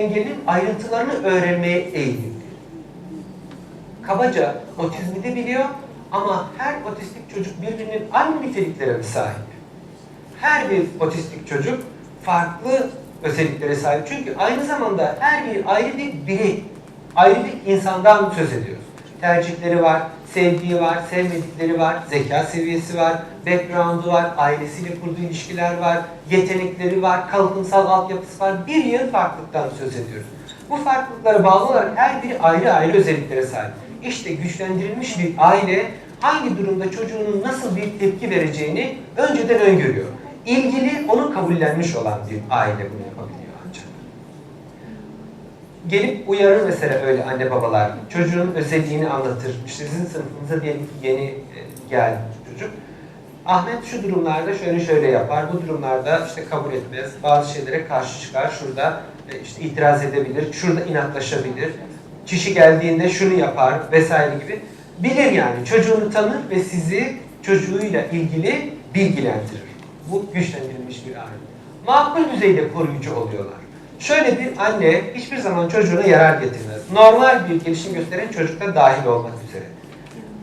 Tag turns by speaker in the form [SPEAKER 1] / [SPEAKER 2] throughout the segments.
[SPEAKER 1] engelin ayrıntılarını öğrenmeye eğilimli. Kabaca otizmi de biliyor ama her otistik çocuk birbirinin aynı niteliklere sahip. Her bir otistik çocuk farklı özelliklere sahip. Çünkü aynı zamanda her bir ayrı bir birey, ayrı bir insandan söz ediyoruz. Tercihleri var, sevdiği var, sevmedikleri var, zeka seviyesi var, background'u var, ailesiyle kurduğu ilişkiler var, yetenekleri var, kalıtsal altyapısı var. Bir yığın farklılıktan söz ediyoruz. Bu farklılıklara bağlı olarak her biri ayrı ayrı özelliklere sahip. İşte güçlendirilmiş bir aile hangi durumda çocuğunun nasıl bir tepki vereceğini önceden öngörüyor. İlgili, onu kabullenmiş olan bir aile bunu yapabiliyor ancak. Gelip uyarır mesela öyle anne babalar. Çocuğun özelliğini anlatır. İşte sizin sınıfınıza diyelim ki yeni e, geldi çocuk. Ahmet şu durumlarda şöyle şöyle yapar, bu durumlarda işte kabul etmez, bazı şeylere karşı çıkar, şurada e, işte itiraz edebilir, şurada inatlaşabilir, kişi geldiğinde şunu yapar vesaire gibi. Bilir yani, çocuğunu tanır ve sizi çocuğuyla ilgili bilgilendirir. Bu güçlendirilmiş bir aile. Makul düzeyde koruyucu oluyorlar. Şöyle bir anne hiçbir zaman çocuğuna yarar getirmez. Normal bir gelişim gösteren çocukta dahil olmak üzere.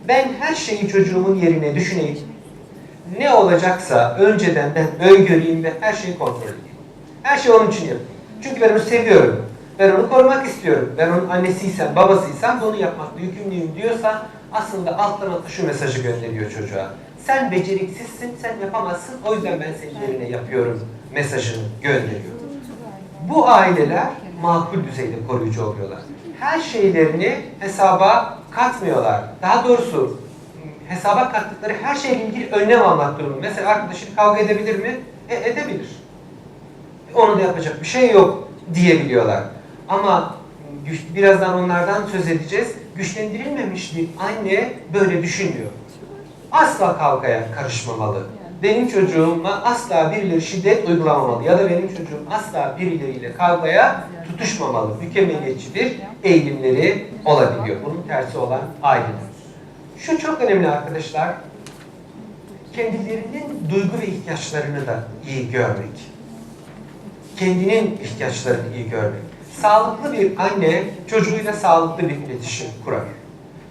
[SPEAKER 1] Ben her şeyi çocuğumun yerine düşüneyim, ne olacaksa önceden ben öngöreyim ve her şeyi kontrol edeyim. Her şeyi onun için yapayım. Çünkü ben onu seviyorum. Ben onu korumak istiyorum. Ben onun annesiysem, babasıysam bunu yapmakla yükümlüyüm diyorsa aslında alttan alta şu mesajı gönderiyor çocuğa. Sen beceriksizsin, sen yapamazsın, o yüzden ben senin yerine yapıyorum mesajını gönderiyor. Bu aileler makul düzeyde koruyucu oluyorlar. Her şeylerini hesaba katmıyorlar. Daha doğrusu hesaba kattıkları her şeyle ilgili önlem almak durumunda. Mesela arkadaşıyla kavga edebilir mi? E, edebilir. Onu da yapacak bir şey yok diyebiliyorlar. Ama güç, birazdan onlardan söz edeceğiz. Güçlendirilmemiş bir anne böyle düşünmüyor. Asla kavgaya karışmamalı. Benim çocuğuma asla birileri şiddet uygulamamalı ya da benim çocuğum asla birileriyle kavgaya tutuşmamalı. Mükemmeliyetçi bir eğilimleri olabiliyor. Bunun tersi olan aileler. Şu çok önemli arkadaşlar. Kendilerinin duygu ve ihtiyaçlarını da iyi görmek. Kendinin ihtiyaçlarını iyi görmek. Sağlıklı bir anne çocuğuyla sağlıklı bir iletişim kurar.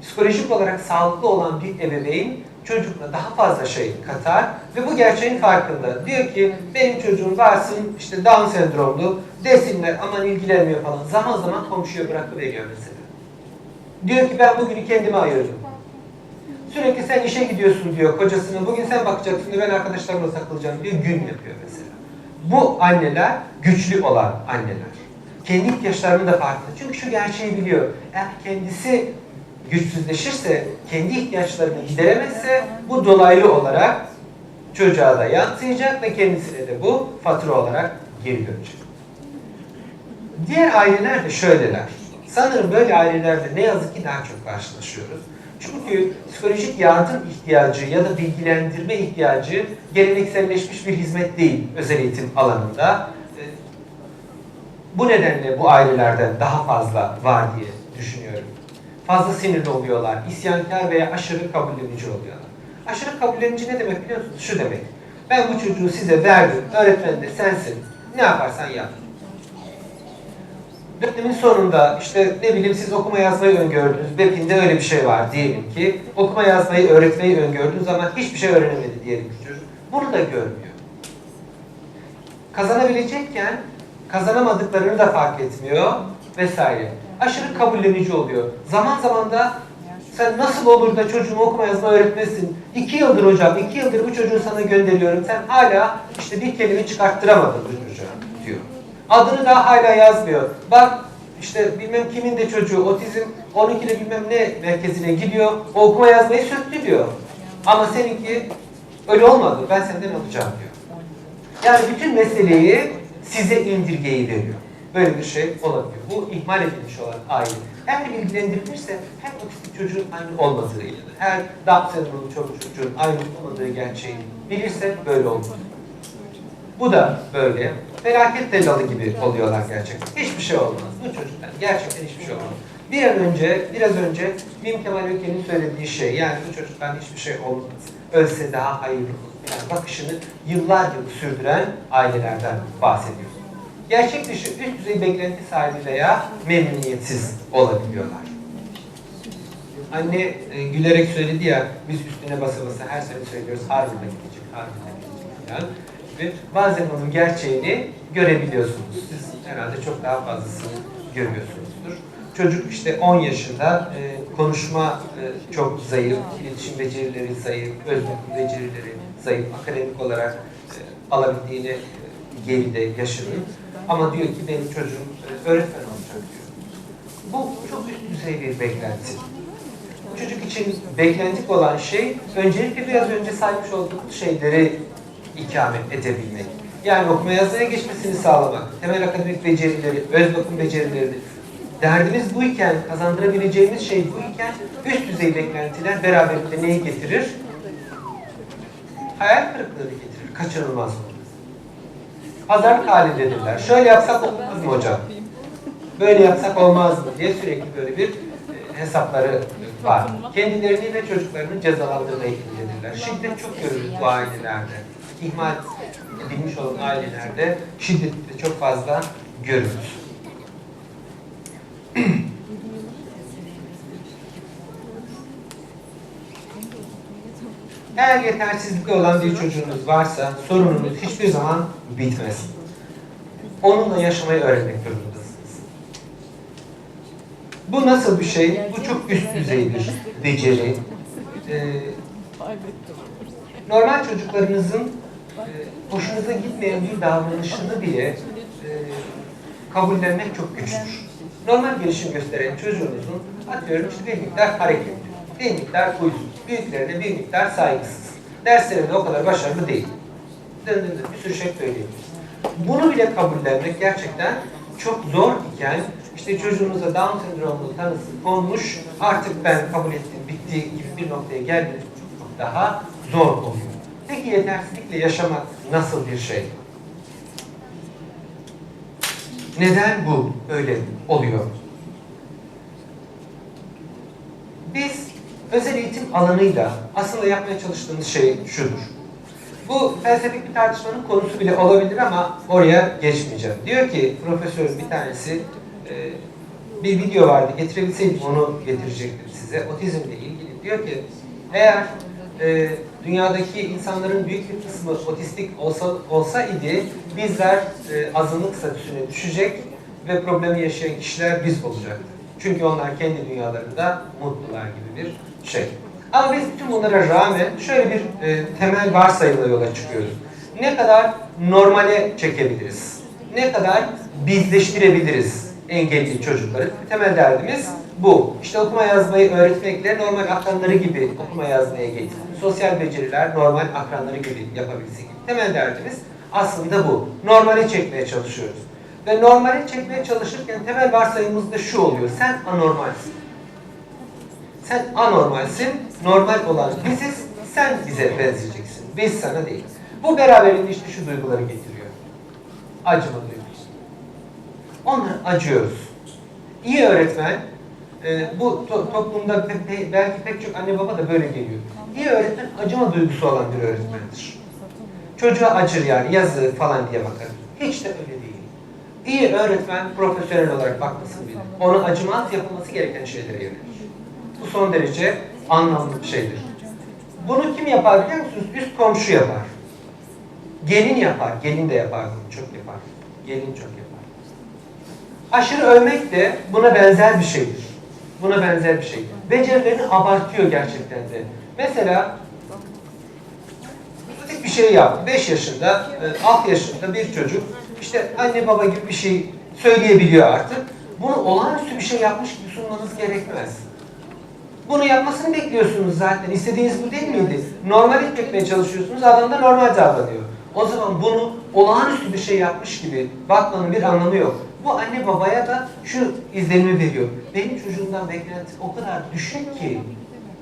[SPEAKER 1] Psikolojik olarak sağlıklı olan bir ebeveyn çocukla daha fazla şey katar ve bu gerçeğin farkında. Diyor ki benim çocuğum varsın işte Down sendromlu desinler aman ilgilenmiyor falan. Zaman zaman komşuya bırakıveriyor mesela. Diyor ki ben bugünü kendime ayırdım. Sürekli sen işe gidiyorsun diyor kocasına. Bugün sen bakacaksın diyor ben arkadaşlarımla takılacağım diyor. Gün yapıyor mesela. Bu anneler güçlü olan anneler. Kendi ihtiyaçlarını da farkında. Çünkü şu gerçeği biliyor. Eğer kendisi güçsüzleşirse, kendi ihtiyaçlarını gideremezse bu dolaylı olarak çocuğa da yansıyacak ve kendisine de bu fatura olarak geri dönecek. Diğer aileler de şöyleler. Sanırım böyle ailelerde ne yazık ki daha çok karşılaşıyoruz. Çünkü psikolojik yardım ihtiyacı ya da bilgilendirme ihtiyacı gelenekselleşmiş bir hizmet değil özel eğitim alanında. Ee, Bu nedenle bu ailelerden daha fazla var diye düşünüyorum. Fazla sinirli oluyorlar, isyankar veya aşırı kabullenici oluyorlar. Aşırı kabullenici ne demek biliyor musunuz? Şu demek. Ben bu çocuğu size verdim, öğretmen de sensin. Ne yaparsan yap. Dönemin sonunda işte ne bileyim siz okuma yazmayı öngördünüz. BEP'inde öyle bir şey var diyelim ki. Okuma yazmayı öğretmeyi öngördüğünüz zaman hiçbir şey öğrenemedi diyelim ki çocuk. Bunu da görmüyor. Kazanabilecekken kazanamadıklarını da fark etmiyor vesaire. Aşırı kabullenici oluyor. Zaman zaman da sen nasıl olur da çocuğuma okuma yazma öğretmesin? İki yıldır hocam, iki yıldır bu çocuğu sana gönderiyorum. Sen hala işte bir kelime çıkarttıramadın bu çocuğa diyor. Adını daha hala yazmıyor. Bak işte bilmem kimin de çocuğu otizm 12'de bilmem ne merkezine gidiyor. O okuma yazmayı söktü diyor. Ama seninki öyle olmadı. Ben senden alacağım diyor. Yani bütün meseleyi size indirgeyi veriyor. Böyle bir şey olabiliyor. Bu ihmal edilmiş olan aile. Eğer ilgilendirilirse her otistik çocuğun aynı olmadığıyla, her Down sendromlu çocuğun aynı olmadığı gerçeğini bilirse böyle olur. Bu da böyle. Felaket tellalı gibi oluyorlar gerçekten. Hiçbir şey olmaz. Bu çocuklar gerçekten hiçbir şey olmaz. Bir an önce, biraz önce Mim Kemal Öke'nin söylediği şey, yani bu çocuktan hiçbir şey olmaz. Ölse daha hayırlı olur. Yani bakışını yıllar yıl sürdüren ailelerden bahsediyoruz. Gerçek dışı üst düzey beklenti sahibi veya memnuniyetsiz olabiliyorlar. Anne e, gülerek söyledi ya, biz üstüne basa basa her sene söylüyoruz, harbiden gidecek, harbiden gidecek falan. Ve bazen onun gerçeğini görebiliyorsunuz. Siz herhalde çok daha fazlasını görüyorsunuzdur. Çocuk işte 10 yaşında e, konuşma e, çok zayıf, iletişim becerileri zayıf, özgürlük becerileri zayıf, akademik olarak e, alabildiğini e, geride yaşının. Ama diyor ki benim çocuğum e, öğretmen olacak diyor. Bu çok üst düzey bir beklenti. Bu çocuk için beklentik olan şey öncelikle biraz önce saymış olduğumuz şeyleri ikamet edebilmek. Yani okuma yazmaya geçmesini sağlamak, temel akademik becerileri, öz bakım becerilerini. Derdimiz buyken, kazandırabileceğimiz şey buyken üst düzey beklentiler beraberinde neyi getirir? Hayal kırıklığını getirir, kaçınılmaz olur. Pazarlık halindedirler. Şöyle yapsak olmaz mı hocam? Böyle yapsak olmaz mı diye sürekli böyle bir e, hesapları var. Kendilerini ve çocuklarını cezalandırma eğilimindedirler. Şiddet çok görülür bu ailelerde. İhmal edilmiş olan ailelerde şiddet de çok fazla görülür. Eğer yetersizlikli olan bir çocuğunuz varsa sorununuz hiçbir zaman bitmez. Onunla yaşamayı öğrenmek durumundasınız. Bu nasıl bir şey? Bu çok üst düzey bir beceri. Ee, normal çocuklarınızın e, hoşunuza gitmeyen bir davranışını bile e, kabullenmek çok güçtür. Normal gelişim gösteren çocuğunuzun atıyorum işte bir miktar hareketli, bir miktar huysuz, büyüklerine bir miktar saygısız. Derslerinde o kadar başarılı değil. Bir sürü şey söyleyebiliriz. Bunu bile kabullenmek gerçekten çok zor iken işte çocuğunuza Down sendromu tanısı konmuş artık ben kabul ettim bitti gibi bir noktaya geldiğiniz çok daha zor oluyor. Peki yetersizlikle yaşamak nasıl bir şey? Neden bu öyle oluyor? Biz özel eğitim alanıyla aslında yapmaya çalıştığımız şey şudur. Bu felsefik bir tartışmanın konusu bile olabilir ama oraya geçmeyeceğim. Diyor ki profesörün bir tanesi e, bir video vardı getirebilseydim onu getirecektim size. Otizmle ilgili. Diyor ki eğer e, dünyadaki insanların büyük bir kısmı otistik olsa, olsa idi bizler e, azınlık statüsüne düşecek ve problemi yaşayan kişiler biz olacaktık. Çünkü onlar kendi dünyalarında mutlular gibi bir şey. Ama biz bütün bunlara rağmen şöyle bir e, temel varsayımla yola çıkıyoruz. Ne kadar normale çekebiliriz? Ne kadar bizleştirebiliriz engelli çocukları? Temel derdimiz bu. İşte okuma yazmayı öğretmekle normal akranları gibi okuma yazmaya getirsin. Sosyal beceriler normal akranları gibi yapabilsin. Temel derdimiz aslında bu. Normale çekmeye çalışıyoruz. Ve normale çekmeye çalışırken temel varsayımımız da şu oluyor. Sen anormalsin. Sen anormalsin, normal olan biziz, sen bize benzeyeceksin. Biz sana değil. Bu beraberinde işte şu duyguları getiriyor. Acıma duygusu. Onlara acıyoruz. İyi öğretmen, e, bu to- toplumda pe- pe- belki pek çok anne baba da böyle geliyor. İyi öğretmen acıma duygusu olan bir öğretmendir. Çocuğa acır yani yazı falan diye bakar. Hiç de öyle değil. İyi öğretmen profesyonel olarak bakmasın bile. Ona acımaz yapılması gereken şeylere yönelir. Bu son derece anlamlı bir şeydir. Bunu kim yapar biliyor musunuz? Üst komşu yapar. Gelin yapar. Gelin de yapar bunu. Çok yapar. Gelin çok yapar. Aşırı övmek de buna benzer bir şeydir. Buna benzer bir şey. Becerilerini abartıyor gerçekten de. Mesela pratik bir şey yaptı. 5 yaşında, 6 yaşında bir çocuk işte anne baba gibi bir şey söyleyebiliyor artık. Bunu olağanüstü bir şey yapmış gibi sunmanız gerekmez. Bunu yapmasını bekliyorsunuz zaten. İstediğiniz bu değil miydi? Normal etmeye çalışıyorsunuz, adam da normal davranıyor. O zaman bunu olağanüstü bir şey yapmış gibi bakmanın bir anlamı yok. Bu anne babaya da şu izlenimi veriyor. Benim çocuğumdan beklentim o kadar düşük ki,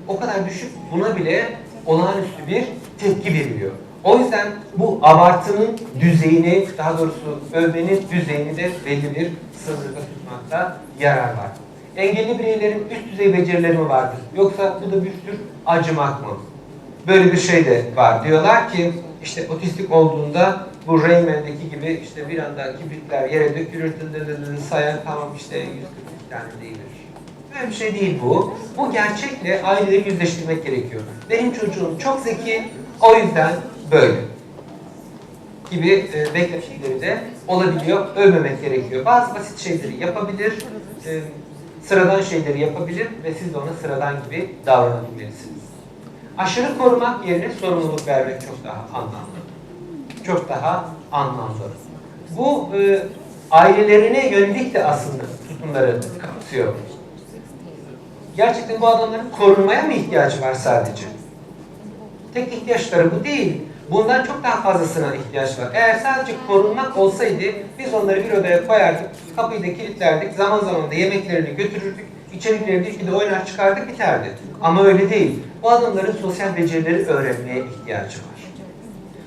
[SPEAKER 1] o kadar düşük buna bile olağanüstü bir tepki veriliyor. O yüzden bu abartının düzeyini, daha doğrusu övmenin düzeyini de belli bir sınırda tutmakta yarar var. Engelli bireylerin üst düzey becerileri mi vardır? Yoksa bu da bir tür acımak mı? Böyle bir şey de var. Diyorlar ki işte otistik olduğunda bu Rain Man'deki gibi işte bir anda kibritler yere dökülür, sayan tamam işte 140 tane değildir. Böyle bir şey değil bu. Bu gerçekle aileleri yüzleştirmek gerekiyor. Benim çocuğum çok zeki, o yüzden böyle gibi e, beklentileri de olabiliyor. Övmemek gerekiyor. Bazı basit şeyleri yapabilir, e, sıradan şeyleri yapabilir ve siz de ona sıradan gibi davranabilmelisiniz. Aşırı korumak yerine sorumluluk vermek çok daha anlamlı. Çok daha anlamlı. Bu e, ailelerine yönelik de aslında tutumları kapsıyor. Gerçekten bu adamların korunmaya mı ihtiyacı var sadece? Tek ihtiyaçları bu değil. Bundan çok daha fazlasına ihtiyaç var. Eğer sadece korunmak olsaydı biz onları bir odaya koyardık, kapıyı da kilitlerdik, zaman zaman da yemeklerini götürürdük, içeriklerini de de oynar çıkardık biterdi. Ama öyle değil. Bu adamların sosyal becerileri öğrenmeye ihtiyacı var.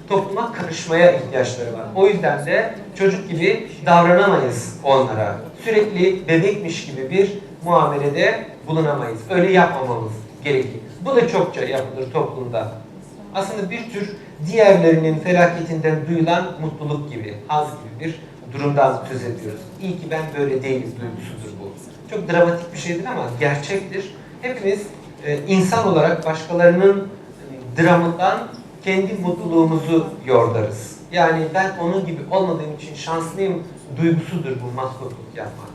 [SPEAKER 1] Topluma karışmaya ihtiyaçları var. O yüzden de çocuk gibi davranamayız onlara. Sürekli bebekmiş gibi bir muamelede bulunamayız. Öyle yapmamamız gerekir. Bu da çokça yapılır toplumda. Aslında bir tür diğerlerinin felaketinden duyulan mutluluk gibi, haz gibi bir durumdan söz ediyoruz. İyi ki ben böyle değilim duygusudur bu. Çok dramatik bir şeydir ama gerçektir. Hepimiz e, insan olarak başkalarının e, dramından kendi mutluluğumuzu yordarız. Yani ben onun gibi olmadığım için şanslıyım duygusudur bu maskotluk yapmak.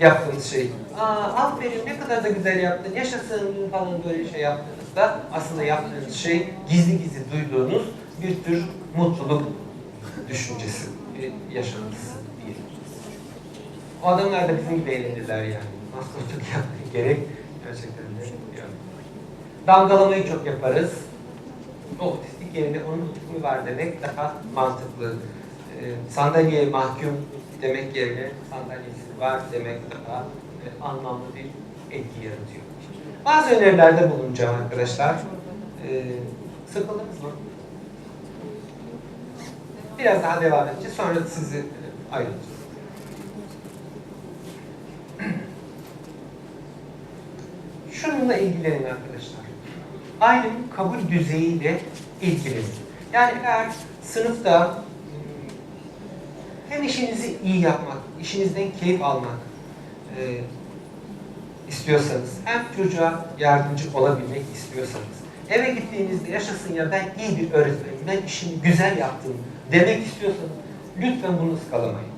[SPEAKER 1] Yaptığınız şey. Aa aferin ne kadar da güzel yaptın, yaşasın falan böyle şey yaptığınızda aslında yaptığınız şey gizli gizli duyduğunuz bir tür mutluluk düşüncesi, bir yaşantısı diyelim. O adamlar da bizim gibi eğlenirler yani. Maskotluk yapmaya gerek gerçekten de yok. Damgalamayı çok yaparız. O otistik yerine onun otizmi var demek daha mantıklı. Ee, sandalyeye mahkum demek yerine sandalyesi var demek daha e, anlamlı bir etki yaratıyor. Bazı önerilerde bulunacağım arkadaşlar. Ee, sıkıldınız mı? Biraz daha devam edeceğiz. Sonra sizi e, ayrılacağız. Şununla ilgilenin arkadaşlar. Ailenin kabul düzeyiyle ilgilenin. Yani eğer sınıfta hem işinizi iyi yapmak, işinizden keyif almak e, istiyorsanız, hem çocuğa yardımcı olabilmek istiyorsanız, eve gittiğinizde yaşasın ya ben iyi bir öğretmenim, ben işimi güzel yaptım demek istiyorsanız lütfen bunu ıskalamayın.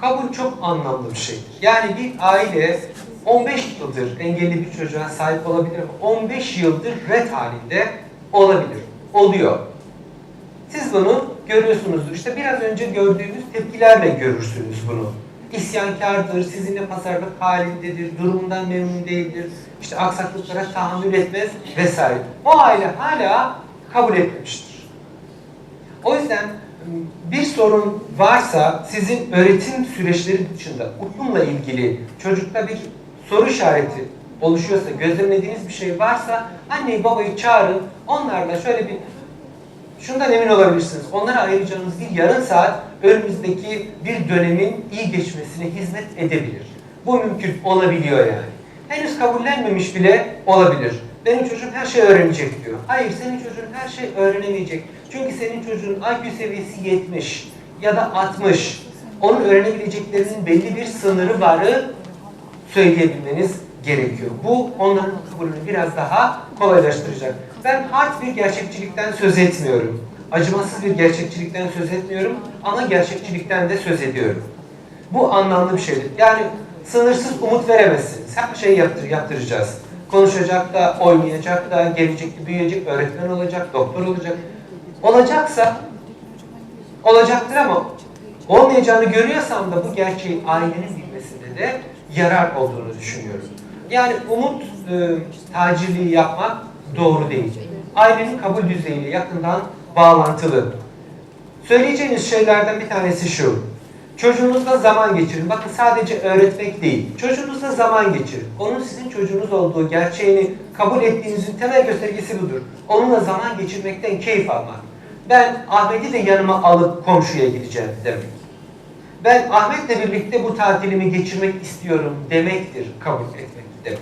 [SPEAKER 1] Kabul çok anlamlı bir şeydir. Yani bir aile 15 yıldır engelli bir çocuğa sahip olabilir ama 15 yıldır red halinde olabilir. Oluyor. Siz bunu görüyorsunuzdur. İşte biraz önce gördüğünüz tepkilerle görürsünüz bunu. İsyankardır, sizinle pazarlık halindedir, durumundan memnun değildir, işte aksaklıklara tahammül etmez vesaire. O aile hala kabul etmemiştir. O yüzden bir sorun varsa sizin öğretim süreçleri dışında uyumla ilgili çocukta bir soru işareti oluşuyorsa, gözlemlediğiniz bir şey varsa anneyi babayı çağırın, onlarla şöyle bir şundan emin olabilirsiniz. Onlara ayıracağınız bir yarım saat önümüzdeki bir dönemin iyi geçmesine hizmet edebilir. Bu mümkün olabiliyor yani. Henüz kabullenmemiş bile olabilir. Benim çocuğum her şey öğrenecek diyor. Hayır, senin çocuğun her şey öğrenemeyecek. Çünkü senin çocuğun IQ seviyesi 70 ya da 60. Onun öğrenebileceklerinin belli bir sınırı varı söyleyebilmeniz gerekiyor. Bu onların kabulünü biraz daha kolaylaştıracak. Ben hard bir gerçekçilikten söz etmiyorum. Acımasız bir gerçekçilikten söz etmiyorum ama gerçekçilikten de söz ediyorum. Bu anlamlı bir şeydir. Yani sınırsız umut veremezsiniz. Her şeyi yaptır, yaptıracağız. Konuşacak da, oynayacak da, gelecek, büyüyecek, öğretmen olacak, doktor olacak. Olacaksa olacaktır ama olmayacağını görüyorsam da bu gerçeği ailenin bilmesinde de yarar olduğunu düşünüyorum. Yani umut e, tacirliği yapmak doğru değil. Ailenin kabul düzeyiyle yakından bağlantılı. Söyleyeceğiniz şeylerden bir tanesi şu. Çocuğunuzla zaman geçirin. Bakın sadece öğretmek değil. Çocuğunuzla zaman geçirin. Onun sizin çocuğunuz olduğu gerçeğini kabul ettiğinizin temel göstergesi budur. Onunla zaman geçirmekten keyif almak. Ben Ahmet'i de yanıma alıp komşuya gideceğim demek. Ben Ahmet'le birlikte bu tatilimi geçirmek istiyorum demektir kabul etmek demek.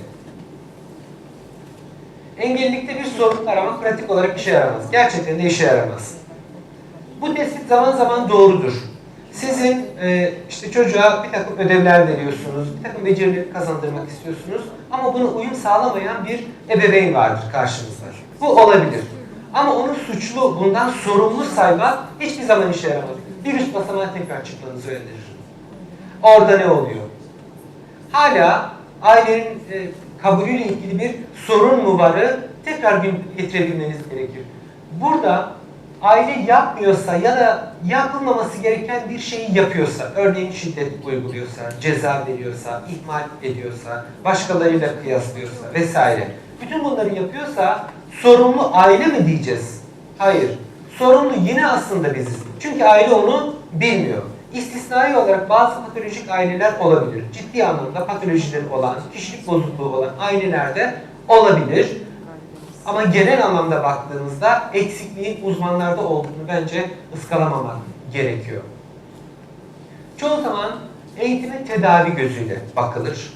[SPEAKER 1] Engellilikte bir sorun aramak pratik olarak işe yaramaz. Gerçekten de işe yaramaz. Bu tespit zaman zaman doğrudur. Sizin e, işte çocuğa bir takım ödevler veriyorsunuz, bir takım becerileri kazandırmak istiyorsunuz ama buna uyum sağlamayan bir ebeveyn vardır karşınızda. Bu olabilir. Ama onu suçlu, bundan sorumlu saymak hiçbir zaman işe yaramaz. Bir üst basamağa tekrar çıkmanızı öneririm. Orada ne oluyor? Hala ailenin e, kabulüyle ilgili bir sorun mu varı tekrar bir getirebilmeniz gerekir. Burada aile yapmıyorsa ya da yapılmaması gereken bir şeyi yapıyorsa, örneğin şiddet uyguluyorsa, ceza veriyorsa, ihmal ediyorsa, başkalarıyla kıyaslıyorsa vesaire. Bütün bunları yapıyorsa sorumlu aile mi diyeceğiz? Hayır. Sorumlu yine aslında biziz. Çünkü aile onu bilmiyor. İstisnai olarak bazı patolojik aileler olabilir. Ciddi anlamda patolojileri olan, kişilik bozukluğu olan ailelerde olabilir. Ama genel anlamda baktığımızda eksikliğin uzmanlarda olduğunu bence ıskalamamak gerekiyor. Çoğu zaman eğitime tedavi gözüyle bakılır.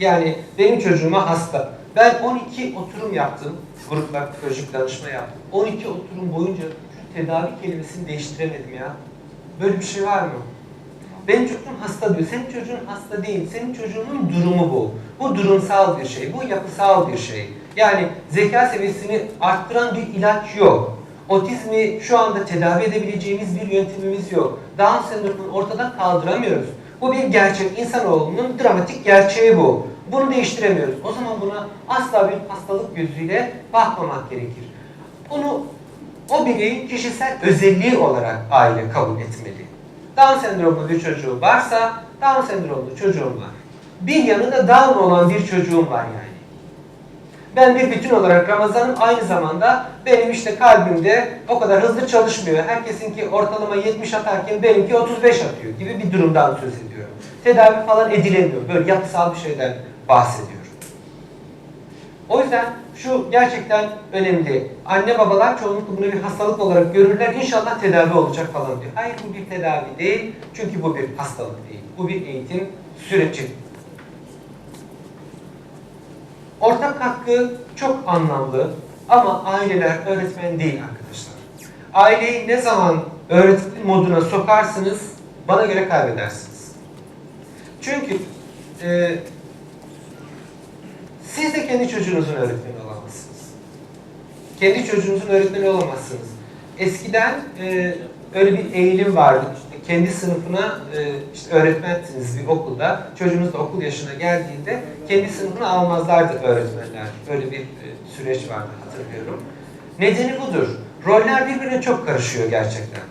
[SPEAKER 1] Yani benim çocuğuma hasta. Ben 12 oturum yaptım. Grupla psikolojik danışma yaptım. 12 oturum boyunca şu tedavi kelimesini değiştiremedim ya. Böyle bir şey var mı? Benim çocuğum hasta diyor. Senin çocuğun hasta değil. Senin çocuğunun durumu bu. Bu durumsal bir şey. Bu yapısal bir şey. Yani zeka seviyesini arttıran bir ilaç yok. Otizmi şu anda tedavi edebileceğimiz bir yöntemimiz yok. Down sendromunu ortadan kaldıramıyoruz. Bu bir gerçek. İnsanoğlunun dramatik gerçeği bu. Bunu değiştiremiyoruz. O zaman buna asla bir hastalık gözüyle bakmamak gerekir. Bunu o bireyin kişisel özelliği olarak aile kabul etmeli. Down sendromlu bir çocuğu varsa Down sendromlu çocuğum var. Bir yanında Down olan bir çocuğum var yani. Ben bir bütün olarak Ramazan'ım aynı zamanda benim işte kalbimde o kadar hızlı çalışmıyor. Herkesinki ortalama 70 atarken benimki 35 atıyor gibi bir durumdan söz ediyorum. Tedavi falan edilemiyor. Böyle yapısal bir şeyden bahsediyorum. O yüzden şu gerçekten önemli. Anne babalar çoğunlukla bunu bir hastalık olarak görürler. İnşallah tedavi olacak falan diyor. Hayır bu bir tedavi değil. Çünkü bu bir hastalık değil. Bu bir eğitim süreci. Ortak hakkı çok anlamlı ama aileler öğretmen değil arkadaşlar. Aileyi ne zaman öğretmen moduna sokarsınız bana göre kaybedersiniz. Çünkü e, siz de kendi çocuğunuzun öğretmeni olamazsınız. Kendi çocuğunuzun öğretmeni olamazsınız. Eskiden e, öyle bir eğilim vardı. İşte kendi sınıfına e, işte öğretmensiniz bir okulda. Çocuğunuz da okul yaşına geldiğinde kendi sınıfına almazlardı öğretmenler. Böyle bir e, süreç vardı hatırlıyorum. Nedeni budur. Roller birbirine çok karışıyor gerçekten.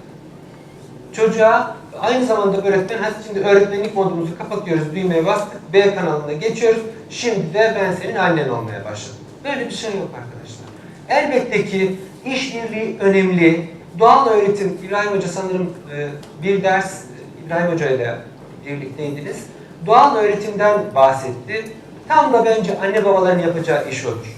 [SPEAKER 1] Çocuğa aynı zamanda öğretmen, hadi şimdi öğretmenlik modumuzu kapatıyoruz, düğmeye bastık, B kanalına geçiyoruz. Şimdi de ben senin annen olmaya başladım. Böyle bir şey yok arkadaşlar. Elbette ki işbirliği önemli. Doğal öğretim, İbrahim Hoca sanırım e, bir ders e, İbrahim Hoca ile birlikteydiniz. Doğal öğretimden bahsetti. Tam da bence anne babaların yapacağı iş odur.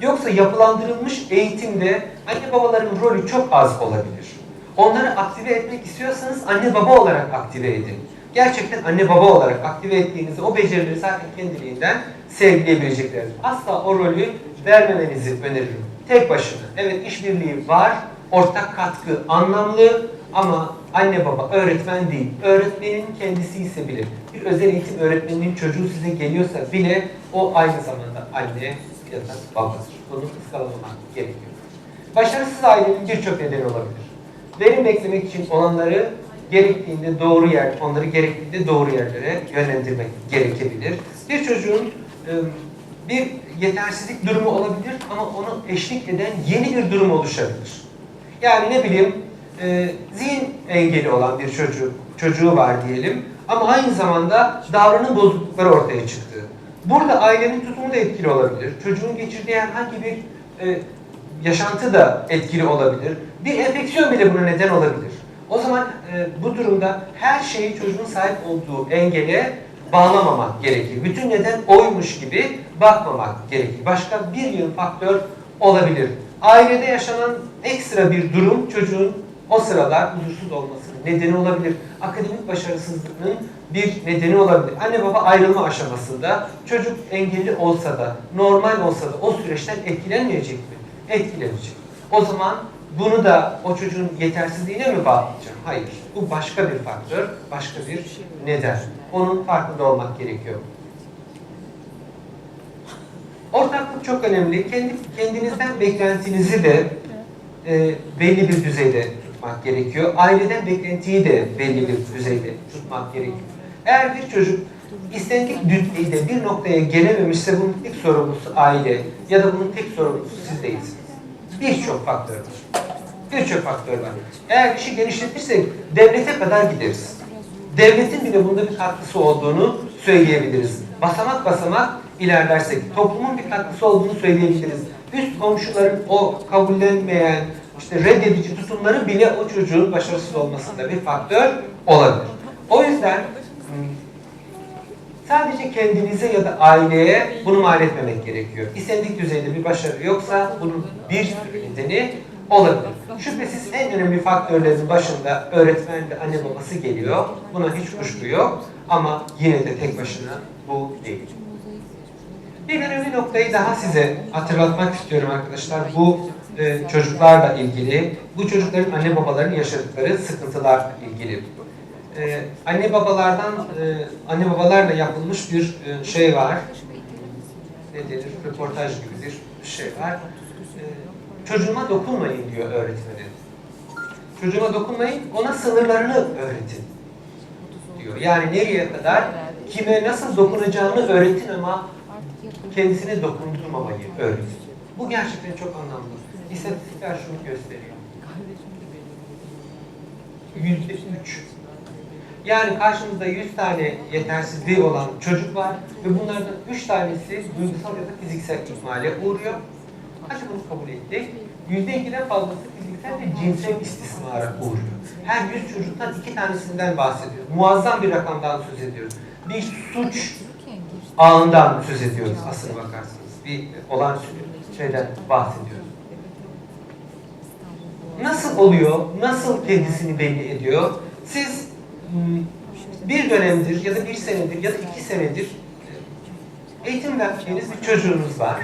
[SPEAKER 1] Yoksa yapılandırılmış eğitimde anne babaların rolü çok az olabilir. Onları aktive etmek istiyorsanız anne baba olarak aktive edin. Gerçekten anne baba olarak aktive ettiğinizde o becerileri zaten kendiliğinden sergileyebileceklerdir. Asla o rolü vermemenizi öneririm. Tek başına. Evet işbirliği var, ortak katkı anlamlı ama anne baba öğretmen değil. Öğretmenin kendisi ise bile, bir özel eğitim öğretmeninin çocuğu size geliyorsa bile o aynı zamanda anne ya da babadır. Bunu ıskalamamak gerekiyor. Başarısız ailenin birçok nedeni olabilir. Verim beklemek için olanları gerektiğinde doğru yer, onları gerektiğinde doğru yerlere yönlendirmek gerekebilir. Bir çocuğun e, bir yetersizlik durumu olabilir ama onu eşlik eden yeni bir durum oluşabilir. Yani ne bileyim e, zihin engeli olan bir çocuk, çocuğu var diyelim ama aynı zamanda davranım bozuklukları ortaya çıktı. Burada ailenin tutumu da etkili olabilir. Çocuğun geçirdiği herhangi bir e, yaşantı da etkili olabilir. Bir enfeksiyon bile buna neden olabilir. O zaman e, bu durumda her şeyi çocuğun sahip olduğu engele bağlamamak gerekir. Bütün neden oymuş gibi bakmamak gerekir. Başka bir yıl faktör olabilir. Ailede yaşanan ekstra bir durum çocuğun o sıralar huzursuz olmasının nedeni olabilir. Akademik başarısızlığının bir nedeni olabilir. Anne baba ayrılma aşamasında çocuk engelli olsa da, normal olsa da o süreçten etkilenmeyecek mi? Etkilenecek. O zaman bunu da o çocuğun yetersizliğine mi bağlayacağım? Hayır. Bu başka bir faktör, başka bir neden. Onun farkında olmak gerekiyor. Ortaklık çok önemli. Kendi, kendinizden beklentinizi de e, belli bir düzeyde tutmak gerekiyor. Aileden beklentiyi de belli bir düzeyde tutmak gerekiyor. Eğer bir çocuk istendik düzeyde bir noktaya gelememişse bunun tek sorumlusu aile ya da bunun tek sorumlusu siz değilsiniz. Birçok faktör var. Birçok faktör var. Eğer işi genişletirsek devlete kadar gideriz. Devletin bile bunda bir katkısı olduğunu söyleyebiliriz. Basamak basamak ilerlersek toplumun bir katkısı olduğunu söyleyebiliriz. Üst komşuların o kabullenmeyen, işte reddedici tutumları bile o çocuğun başarısız olmasında bir faktör olabilir. O yüzden sadece kendinize ya da aileye bunu mal etmemek gerekiyor. İstendik düzeyde bir başarı yoksa bunun bir sürü nedeni olabilir. Şüphesiz en önemli faktörlerin başında öğretmen ve anne babası geliyor. Buna hiç kuşku yok ama yine de tek başına bu değil. Bir önemli noktayı daha size hatırlatmak istiyorum arkadaşlar. Bu e, çocuklarla ilgili, bu çocukların anne babaların yaşadıkları sıkıntılarla ilgili. E, anne babalardan, e, anne babalarla yapılmış bir e, şey var. Ne denir? Röportaj gibidir bir şey var. E, çocuğuma dokunmayın diyor öğretmeni. Çocuğuma dokunmayın, ona sınırlarını öğretin diyor. Yani nereye kadar, kime nasıl dokunacağını öğretin ama kendisine dokundurmamayı öğretin. Bu gerçekten çok anlamlı. İstatistikler şunu gösteriyor. Yüzde üç. Yani karşımızda 100 tane yetersizliği olan çocuk var ve bunlardan 3 tanesi duygusal ya da fiziksel ihmale uğruyor. Hadi bunu kabul ettik. Yüzde ikiden fazlası fiziksel ve cinsel istismara uğruyor. Her 100 çocuktan iki tanesinden bahsediyoruz. Muazzam bir rakamdan söz ediyoruz. Bir suç ağından söz ediyoruz aslına bakarsanız. Bir olağanüstü şeyden bahsediyoruz. Nasıl oluyor? Nasıl kendisini belli ediyor? Siz bir dönemdir ya da bir senedir ya da iki senedir eğitim verdiğiniz bir çocuğunuz var.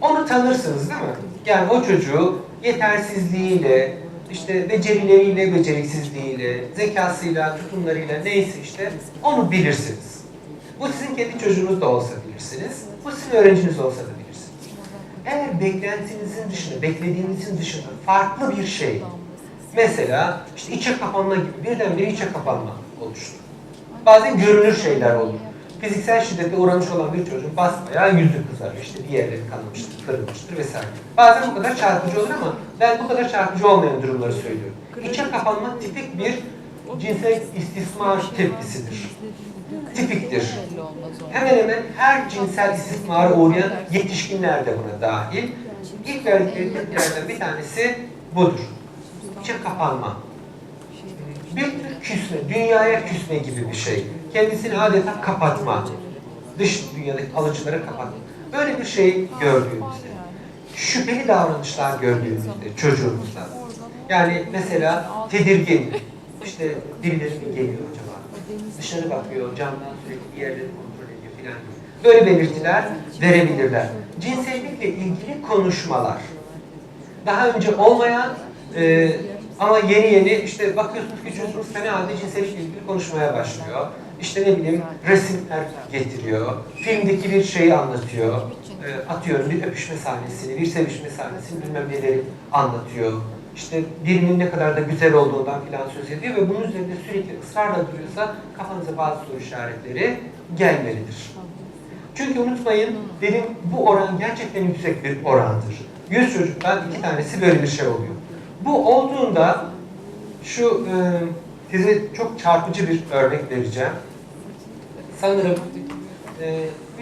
[SPEAKER 1] Onu tanırsınız değil mi? Yani o çocuğu yetersizliğiyle, işte becerileriyle, beceriksizliğiyle, zekasıyla, tutumlarıyla neyse işte onu bilirsiniz. Bu sizin kendi çocuğunuz da olsa bilirsiniz. Bu sizin öğrenciniz olsa da bilirsiniz. Eğer beklentinizin dışında, beklediğinizin dışında farklı bir şey, mesela işte içe kapanma gibi birdenbire içe kapanma oluştu. Bazen görünür şeyler olur. Fiziksel şiddete uğramış olan bir çocuğun basbayağı yüzü kızarır, işte bir yerleri kanamıştır, kırılmıştır vesaire. Bazen bu kadar çarpıcı olur ama ben bu kadar çarpıcı olmayan durumları söylüyorum. İçe kapanma tipik bir cinsel istismar tepkisidir. Tipiktir. Hemen hemen her cinsel istismara uğrayan yetişkinler de buna dahil. İlk verdikleri tepkilerden bir tanesi budur. İçe kapanma. Bir tür küsme, dünyaya küsme gibi bir şey. Kendisini adeta kapatma. Dış dünyadaki alıcıları kapatma. Böyle bir şey gördüğümüzde, şüpheli davranışlar gördüğümüzde çocuğumuzda. Yani mesela tedirgin, işte birileri mi geliyor acaba? Dışarı bakıyor, camdan sürekli bir yerleri kontrol ediyor filan. Böyle belirtiler verebilirler. Cinsellikle ilgili konuşmalar. Daha önce olmayan e, ama yeni yeni işte bakıyorsunuz ki çocuğunuz fena halde cinsellikle ilgili konuşmaya başlıyor. İşte ne bileyim resimler getiriyor, filmdeki bir şeyi anlatıyor. E, atıyorum bir öpüşme sahnesini, bir sevişme sahnesini bilmem neleri anlatıyor. İşte birinin ne kadar da güzel olduğundan filan söz ediyor ve bunun üzerinde sürekli ısrarla duruyorsa kafanıza bazı soru işaretleri gelmelidir. Çünkü unutmayın dedim bu oran gerçekten yüksek bir orandır. 100 çocuktan iki tanesi böyle bir şey oluyor. Bu olduğunda şu e, size çok çarpıcı bir örnek vereceğim. Sanırım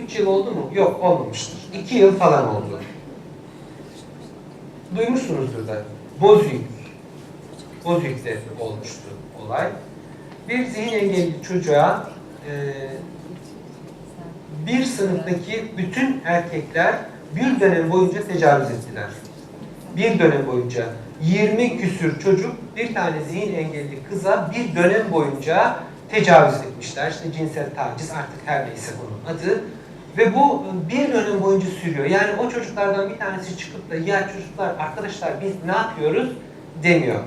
[SPEAKER 1] 3 yıl oldu mu? Yok olmamıştır. 2 yıl falan oldu. Duymuşsunuzdur da. Bozüyük. Bozüyük'te olmuştu olay. Bir zihin engelli çocuğa e, bir sınıftaki bütün erkekler bir dönem boyunca tecavüz ettiler. Bir dönem boyunca 20 küsür çocuk bir tane zihin engelli kıza bir dönem boyunca tecavüz etmişler. İşte cinsel taciz artık her neyse bunun adı. Ve bu bir dönem boyunca sürüyor. Yani o çocuklardan bir tanesi çıkıp da ya çocuklar arkadaşlar biz ne yapıyoruz demiyor.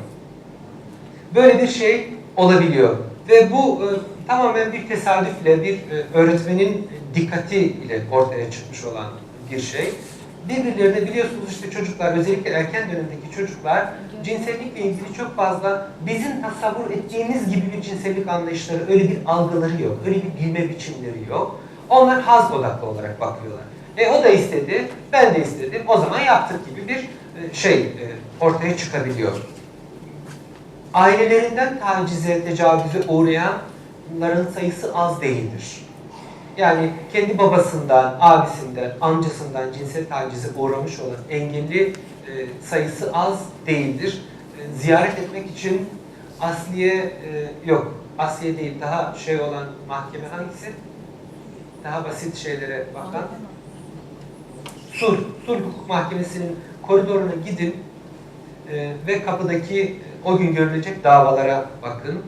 [SPEAKER 1] Böyle bir şey olabiliyor. Ve bu e, tamamen bir tesadüfle, bir e, öğretmenin dikkati ile ortaya çıkmış olan bir şey. Birbirlerine biliyorsunuz işte çocuklar, özellikle erken dönemdeki çocuklar cinsellikle ilgili çok fazla bizim tasavvur ettiğimiz gibi bir cinsellik anlayışları, öyle bir algıları yok, öyle bir bilme biçimleri yok. Onlar haz odaklı olarak bakıyorlar. E o da istedi, ben de istedim, o zaman yaptık gibi bir e, şey e, ortaya çıkabiliyor ailelerinden tacize, tecavüze uğrayanların sayısı az değildir. Yani kendi babasından, abisinden, amcasından cinsel tacize uğramış olan engelli e, sayısı az değildir. E, ziyaret etmek için Asliye e, yok, Asliye değil, daha şey olan mahkeme hangisi? Daha basit şeylere bakan. Sulh, Sulh Hukuk Mahkemesi'nin koridoruna gidin e, ve kapıdaki o gün görülecek davalara bakın.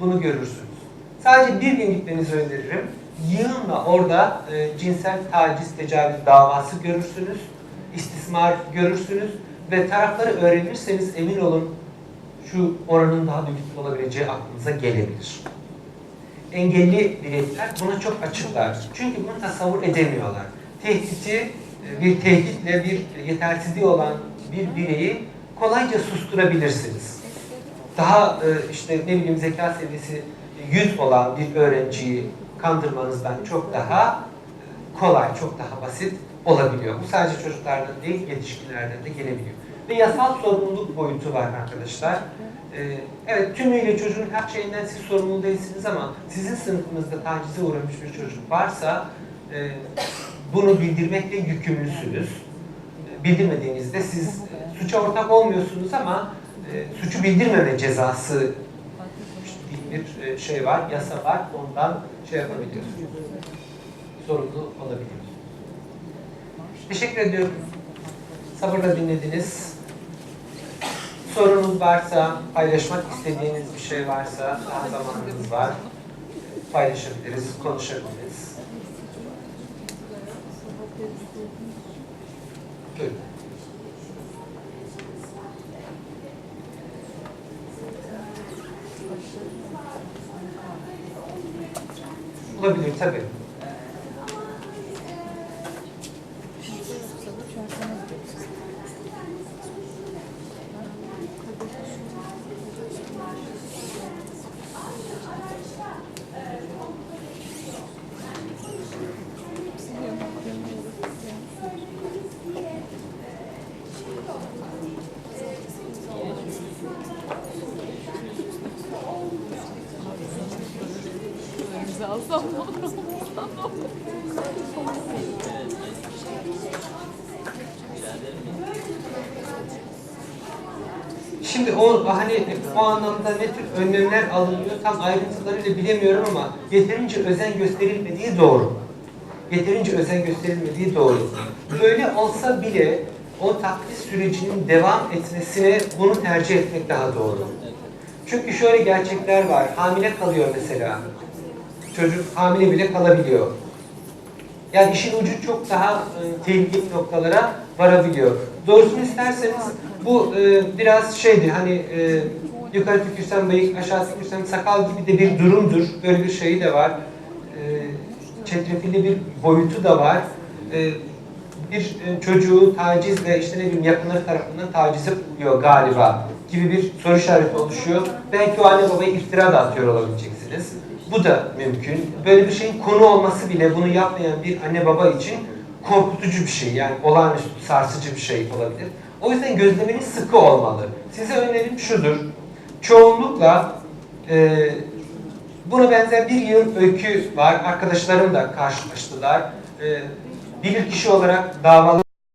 [SPEAKER 1] Bunu görürsünüz. Sadece bir gün gitmenizi öneririm. Yığınla orada e, cinsel taciz, tecavüz davası görürsünüz. istismar görürsünüz. Ve tarafları öğrenirseniz emin olun şu oranın daha büyük olabileceği aklınıza gelebilir. Engelli bireyler buna çok açıklar. Çünkü bunu tasavvur edemiyorlar. Tehditi, e, bir tehditle bir yetersizliği olan bir bireyi kolayca susturabilirsiniz daha e, işte ne bileyim zeka seviyesi 100 olan bir öğrenciyi kandırmanızdan çok daha e, kolay, çok daha basit olabiliyor. Bu sadece çocuklardan değil, yetişkinlerden de gelebiliyor. Ve yasal sorumluluk boyutu var arkadaşlar. E, evet tümüyle çocuğun her şeyinden siz sorumlu değilsiniz ama sizin sınıfınızda tacize uğramış bir çocuk varsa bunu bildirmekle yükümlüsünüz. Bildirmediğinizde siz suça ortak olmuyorsunuz ama e, suçu bildirmeme cezası bir e, şey var, yasa var. Ondan şey yapabiliyorsunuz. Sorumlu olabiliyorsunuz. Teşekkür ediyorum. Sabırla dinlediniz. Sorunuz varsa, paylaşmak istediğiniz bir şey varsa daha zamanınız var. Paylaşabiliriz, konuşabiliriz. Buyurun. Olabilir tabii.
[SPEAKER 2] Bize alsam ne olur olmasam ne olur.
[SPEAKER 1] Şimdi o hani o anlamda ne tür önlemler alınıyor tam ayrıntılarıyla bilemiyorum ama yeterince özen gösterilmediği doğru. Yeterince özen gösterilmediği doğru. Böyle olsa bile o taklit sürecinin devam etmesine bunu tercih etmek daha doğru. Çünkü şöyle gerçekler var. Hamile kalıyor mesela. Çocuk hamile bile kalabiliyor. Yani işin ucu çok daha e, tehlikeli noktalara varabiliyor. Doğrusunu isterseniz bu e, biraz şeydir hani e, yukarı tükürsen bıyık, aşağı tükürsen sakal gibi de bir durumdur. Böyle bir şeyi de var. E, çetrefilli bir boyutu da var. E, bir çocuğu tacizle işte ne bileyim yakınları tarafından tacize uğruyor galiba gibi bir soru işareti oluşuyor. Belki o anne babaya iftira da atıyor olabileceksiniz. Bu da mümkün. Böyle bir şeyin konu olması bile bunu yapmayan bir anne baba için korkutucu bir şey. Yani olağanüstü sarsıcı bir şey olabilir. O yüzden gözlemeniz sıkı olmalı. Size önerim şudur. Çoğunlukla e, buna benzer bir yıl öykü var. Arkadaşlarım da karşılaştılar. E, bilir kişi olarak davalı